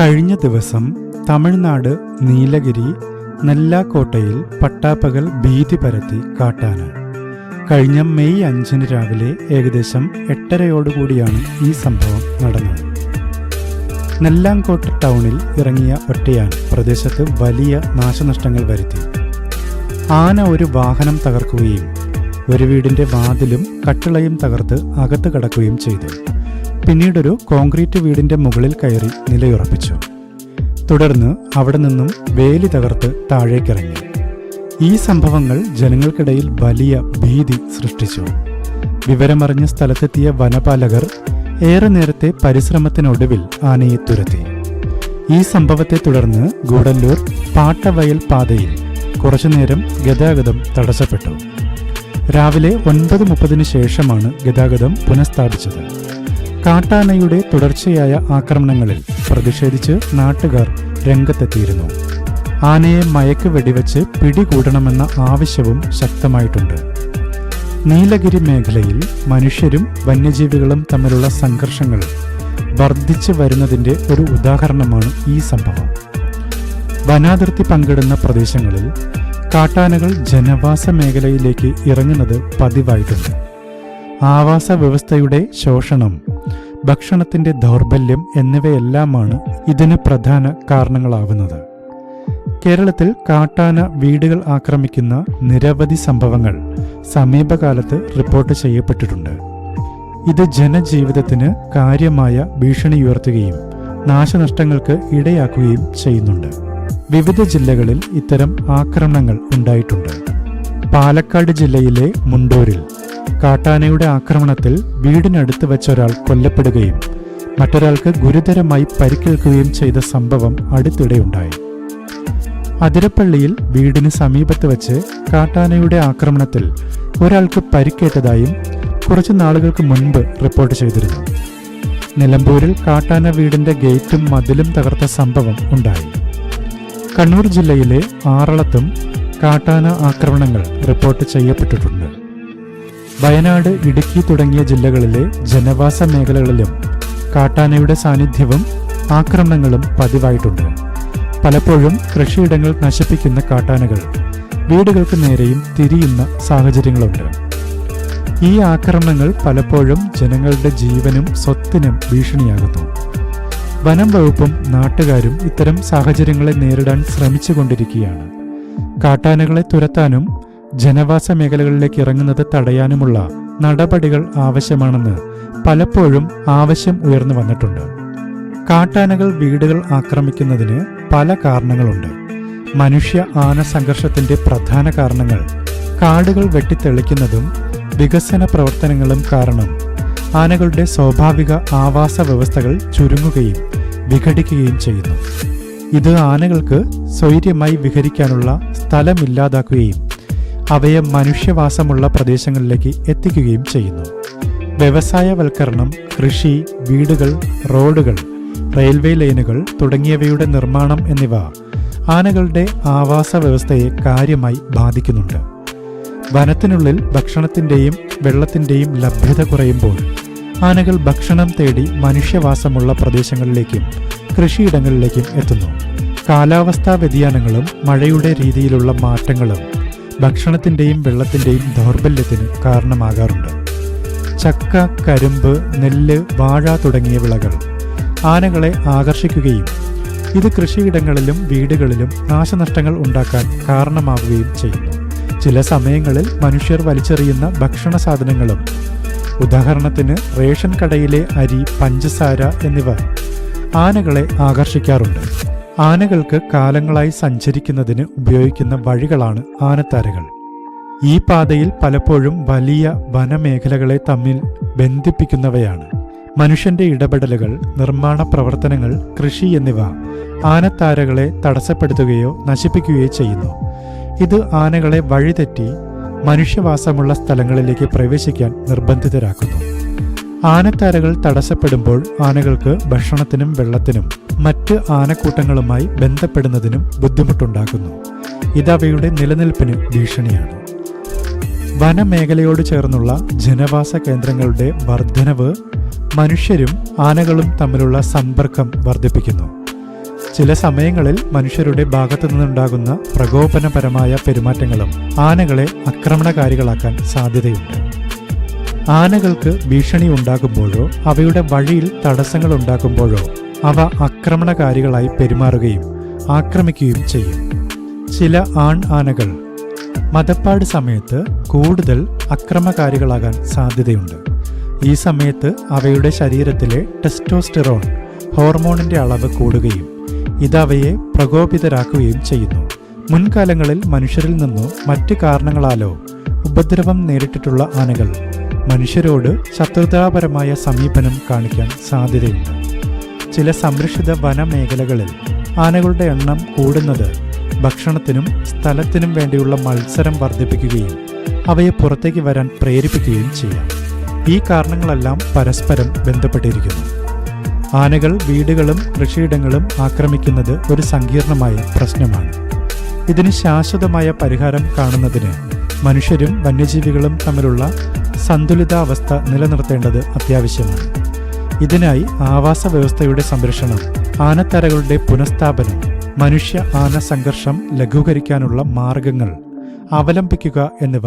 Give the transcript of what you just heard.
കഴിഞ്ഞ ദിവസം തമിഴ്നാട് നീലഗിരി നെല്ലാക്കോട്ടയിൽ പട്ടാപ്പകൽ ഭീതി പരത്തി കാട്ടാന. കഴിഞ്ഞ മെയ് അഞ്ചിന് രാവിലെ ഏകദേശം എട്ടരയോടുകൂടിയാണ് ഈ സംഭവം നടന്നത്. നെല്ലാങ്കോട്ട ടൗണിൽ ഇറങ്ങിയ ഒറ്റയാൻ പ്രദേശത്ത് വലിയ നാശനഷ്ടങ്ങൾ വരുത്തി. ആന ഒരു വാഹനം തകർക്കുകയും ഒരു വീടിന്റെ വാതിലും കട്ടിളയും തകർത്ത് അകത്ത് കടക്കുകയും ചെയ്തു. പിന്നീടൊരു കോൺക്രീറ്റ് വീടിന്റെ മുകളിൽ കയറി നിലയുറപ്പിച്ചു. തുടർന്ന് അവിടെ നിന്നും വേലി തകർത്ത് താഴേക്കിറങ്ങി. ഈ സംഭവങ്ങൾ ജനങ്ങൾക്കിടയിൽ വലിയ ഭീതി സൃഷ്ടിച്ചു. വിവരമറിഞ്ഞ സ്ഥലത്തെത്തിയ വനപാലകർ ഏറെ നേരത്തെ പരിശ്രമത്തിനൊടുവിൽ ആനയെ തുരത്തി. ഈ സംഭവത്തെ തുടർന്ന് ഗൂഡല്ലൂർ പാട്ടവയൽ പാതയിൽ കുറച്ചുനേരം ഗതാഗതം തടസ്സപ്പെട്ടു. രാവിലെ ഒൻപത് മുപ്പതിന് ശേഷമാണ് ഗതാഗതം പുനഃസ്ഥാപിച്ചത്. കാട്ടാനയുടെ തുടർച്ചയായ ആക്രമണങ്ങളിൽ പ്രതിഷേധിച്ച് നാട്ടുകാർ രംഗത്തെത്തിയിരുന്നു. ആനയെ മയക്ക് വെടിവെച്ച് പിടികൂടണമെന്ന ആവശ്യവും ശക്തമായിട്ടുണ്ട്. നീലഗിരി മേഖലയിൽ മനുഷ്യരും വന്യജീവികളും തമ്മിലുള്ള സംഘർഷങ്ങൾ വർദ്ധിച്ചു വരുന്നതിന്റെ ഒരു ഉദാഹരണമാണ് ഈ സംഭവം. വനാതിർത്തി പങ്കിടുന്ന പ്രദേശങ്ങളിൽ കാട്ടാനകൾ ജനവാസ മേഖലയിലേക്ക് ഇറങ്ങുന്നത് പതിവായിട്ടുണ്ട്. ആവാസ വ്യവസ്ഥയുടെ ശോഷണം ഭക്ഷണത്തിന്റെ ദൗർബല്യം എന്നിവയെല്ലാമാണ് ഇതിന് പ്രധാന കാരണങ്ങളാവുന്നത്. കേരളത്തിൽ കാട്ടാന വീടുകൾ ആക്രമിക്കുന്ന നിരവധി സംഭവങ്ങൾ സമീപകാലത്ത് റിപ്പോർട്ട് ചെയ്യപ്പെട്ടിട്ടുണ്ട്. ഇത് ജനജീവിതത്തിന് കാര്യമായ ഭീഷണി ഉയർത്തുകയും നാശനഷ്ടങ്ങൾക്ക് ഇടയാക്കുകയും ചെയ്യുന്നുണ്ട്. വിവിധ ജില്ലകളിൽ ഇത്തരം ആക്രമണങ്ങൾ ഉണ്ടായിട്ടുണ്ട്. പാലക്കാട് ജില്ലയിലെ മുണ്ടൂരിൽ കാട്ടാനയുടെ ആക്രമണത്തിൽ വീടിനടുത്ത് വെച്ച ഒരാൾ കൊല്ലപ്പെടുകയും മറ്റൊരാൾക്ക് ഗുരുതരമായി പരിക്കേൽക്കുകയും ചെയ്ത സംഭവം അടുത്തിടെയുണ്ടായി അതിരപ്പള്ളിയിൽ വീടിന് സമീപത്ത് വെച്ച് കാട്ടാനയുടെ ആക്രമണത്തിൽ ഒരാൾക്ക് പരിക്കേറ്റതായും കുറച്ച് നാളുകൾക്ക് മുൻപ് റിപ്പോർട്ട് ചെയ്തിരുന്നു. നിലമ്പൂരിൽ കാട്ടാന വീടിന്റെ ഗേറ്റും മതിലും തകർത്ത സംഭവം ഉണ്ടായി. കണ്ണൂർ ജില്ലയിലെ ആറളത്തും കാട്ടാന ആക്രമണങ്ങൾ റിപ്പോർട്ട് ചെയ്യപ്പെട്ടിട്ടുണ്ട്. വയനാട് ഇടുക്കി തുടങ്ങിയ ജില്ലകളിലെ ജനവാസ മേഖലകളിലും കാട്ടാനയുടെ സാന്നിധ്യവും ആക്രമണങ്ങളും പതിവായിട്ടുണ്ട്. പലപ്പോഴും കൃഷിയിടങ്ങൾ നശിപ്പിക്കുന്ന കാട്ടാനകൾ വീടുകൾക്ക് നേരെയും തിരിയുന്ന സാഹചര്യങ്ങളുണ്ട്. ഈ ആക്രമണങ്ങൾ പലപ്പോഴും ജനങ്ങളുടെ ജീവനും സ്വത്തിനും ഭീഷണിയാകുന്നു. വനം വകുപ്പും നാട്ടുകാരും ഇത്തരം സാഹചര്യങ്ങളെ നേരിടാൻ ശ്രമിച്ചുകൊണ്ടിരിക്കുകയാണ്. കാട്ടാനകളെ തുരത്താനും ജനവാസ മേഖലകളിലേക്ക് ഇറങ്ങുന്നത് തടയാനുമുള്ള നടപടികൾ ആവശ്യമാണെന്ന് പലപ്പോഴും ആവശ്യം ഉയർന്നു വന്നിട്ടുണ്ട്. കാട്ടാനകൾ വീടുകൾ ആക്രമിക്കുന്നതിന് പല കാരണങ്ങളുണ്ട്. മനുഷ്യ ആന സംഘർഷത്തിന്റെ പ്രധാന കാരണങ്ങൾ കാടുകൾ വെട്ടിത്തെളിക്കുന്നതും വികസന പ്രവർത്തനങ്ങളും കാരണം ആനകളുടെ സ്വാഭാവിക ആവാസ വ്യവസ്ഥകൾ ചുരുങ്ങുകയും വിഘടിക്കുകയും ചെയ്യുന്നു. ഇത് ആനകൾക്ക് സ്വൈര്യമായി വിഹരിക്കാനുള്ള സ്ഥലമില്ലാതാക്കുകയും അവയെ മനുഷ്യവാസമുള്ള പ്രദേശങ്ങളിലേക്ക് എത്തിക്കുകയും ചെയ്യുന്നു. വ്യവസായവൽക്കരണം കൃഷി വീടുകൾ റോഡുകൾ റെയിൽവേ ലൈനുകൾ തുടങ്ങിയവയുടെ നിർമ്മാണം എന്നിവ ആനകളുടെ ആവാസ വ്യവസ്ഥയെ കാര്യമായി ബാധിക്കുന്നുണ്ട്. വനത്തിനുള്ളിൽ ഭക്ഷണത്തിന്റെയും വെള്ളത്തിന്റെയും ലഭ്യത കുറയുമ്പോൾ ആനകൾ ഭക്ഷണം തേടി മനുഷ്യവാസമുള്ള പ്രദേശങ്ങളിലേക്കും കൃഷിയിടങ്ങളിലേക്കും എത്തുന്നു. കാലാവസ്ഥാ വ്യതിയാനങ്ങളും മഴയുടെ രീതിയിലുള്ള മാറ്റങ്ങളും ഭക്ഷണത്തിന്റെയും വെള്ളത്തിന്റെയും ദൗർബല്യത്തിന് കാരണമാകാറുണ്ട്. ചക്ക കരിമ്പ് നെല്ല് വാഴ തുടങ്ങിയ വിളകൾ ആനകളെ ആകർഷിക്കുകയും ഇത് കൃഷിയിടങ്ങളിലും വീടുകളിലും നാശനഷ്ടങ്ങൾ ഉണ്ടാക്കാൻ കാരണമാവുകയും ചെയ്യുന്നു. ചില സമയങ്ങളിൽ മനുഷ്യർ വലിച്ചെറിയുന്ന ഭക്ഷണ സാധനങ്ങളും ഉദാഹരണത്തിന് റേഷൻ കടയിലെ അരി പഞ്ചസാര എന്നിവ ആനകളെ ആകർഷിക്കാറുണ്ട്. ആനകൾക്ക് കാലങ്ങളായി സഞ്ചരിക്കുന്നതിന് ഉപയോഗിക്കുന്ന വഴികളാണ് ആനത്താരകൾ. ഈ പാതയിൽ പലപ്പോഴും വലിയ വനമേഖലകളെ തമ്മിൽ ബന്ധിപ്പിക്കുന്നവയാണ്. മനുഷ്യന്റെ ഇടപെടലുകൾ നിർമ്മാണ പ്രവർത്തനങ്ങൾ കൃഷി എന്നിവ ആനത്താരകളെ തടസ്സപ്പെടുത്തുകയോ നശിപ്പിക്കുകയോ ചെയ്യുന്നു. ഇത് ആനകളെ വഴിതെറ്റി മനുഷ്യവാസമുള്ള സ്ഥലങ്ങളിലേക്ക് പ്രവേശിക്കാൻ നിർബന്ധിതരാക്കുന്നു. ആനത്താരകൾ തടസ്സപ്പെടുമ്പോൾ ആനകൾക്ക് ഭക്ഷണത്തിനും വെള്ളത്തിനും മറ്റ് ആനക്കൂട്ടങ്ങളുമായി ബന്ധപ്പെടുന്നതിനും ബുദ്ധിമുട്ടുണ്ടാക്കുന്നു. ഇതവയുടെ നിലനിൽപ്പിന് ഭീഷണിയാണ്. വനമേഖലയോട് ചേർന്നുള്ള ജനവാസ കേന്ദ്രങ്ങളുടെ വർദ്ധനവ് മനുഷ്യരും ആനകളും തമ്മിലുള്ള സമ്പർക്കം വർദ്ധിപ്പിക്കുന്നു. ചില സമയങ്ങളിൽ മനുഷ്യരുടെ ഭാഗത്തു നിന്നുണ്ടാകുന്ന പ്രകോപനപരമായ പെരുമാറ്റങ്ങളും ആനകളെ ആക്രമണകാരികളാക്കാൻ സാധ്യതയുണ്ട്. ആനകൾക്ക് ഭീഷണി ഉണ്ടാകുമ്പോഴോ അവയുടെ വഴിയിൽ തടസ്സങ്ങൾ ഉണ്ടാകുമ്പോഴോ അവ ആക്രമണകാരികളായി പെരുമാറുകയും ആക്രമിക്കുകയും ചെയ്യും. ചില ആൺ ആനകൾ മതപ്പാട് സമയത്ത് കൂടുതൽ അക്രമകാരികളാകാൻ സാധ്യതയുണ്ട്. ഈ സമയത്ത് അവയുടെ ശരീരത്തിലെ ടെസ്റ്റോസ്റ്റിറോൺ ഹോർമോണിന്റെ അളവ് കൂടുകയും ഇത് അവയെ പ്രകോപിതരാക്കുകയും ചെയ്യുന്നു. മുൻകാലങ്ങളിൽ മനുഷ്യരിൽ നിന്നോ മറ്റ് കാരണങ്ങളാലോ ഉപദ്രവം നേരിട്ടിട്ടുള്ള ആനകൾ മനുഷ്യരോട് ശത്രുതാപരമായ സമീപനം കാണിക്കാൻ സാധ്യതയുണ്ട്. ചില സംരക്ഷിത വനമേഖലകളിൽ ആനകളുടെ എണ്ണം കൂടുന്നത് ഭക്ഷണത്തിനും സ്ഥലത്തിനും വേണ്ടിയുള്ള മത്സരം വർദ്ധിപ്പിക്കുകയും അവയെ പുറത്തേക്ക് വരാൻ പ്രേരിപ്പിക്കുകയും ചെയ്യാം. ഈ കാരണങ്ങളെല്ലാം പരസ്പരം ബന്ധപ്പെട്ടിരിക്കുന്നു. ആനകൾ വീടുകളും കൃഷിയിടങ്ങളും ആക്രമിക്കുന്നത് ഒരു സങ്കീർണമായ പ്രശ്നമാണ്. ഇതിന് ശാശ്വതമായ പരിഹാരം കാണുന്നതിന് മനുഷ്യരും വന്യജീവികളും തമ്മിലുള്ള സന്തുലിതാവസ്ഥ നിലനിർത്തേണ്ടത് അത്യാവശ്യമാണ്. ഇതിനായി ആവാസ വ്യവസ്ഥയുടെ സംരക്ഷണം ആനത്തരകളുടെ പുനഃസ്ഥാപനം മനുഷ്യ ആന സംഘർഷം ലഘൂകരിക്കാനുള്ള മാർഗങ്ങൾ അവലംബിക്കുക എന്നിവ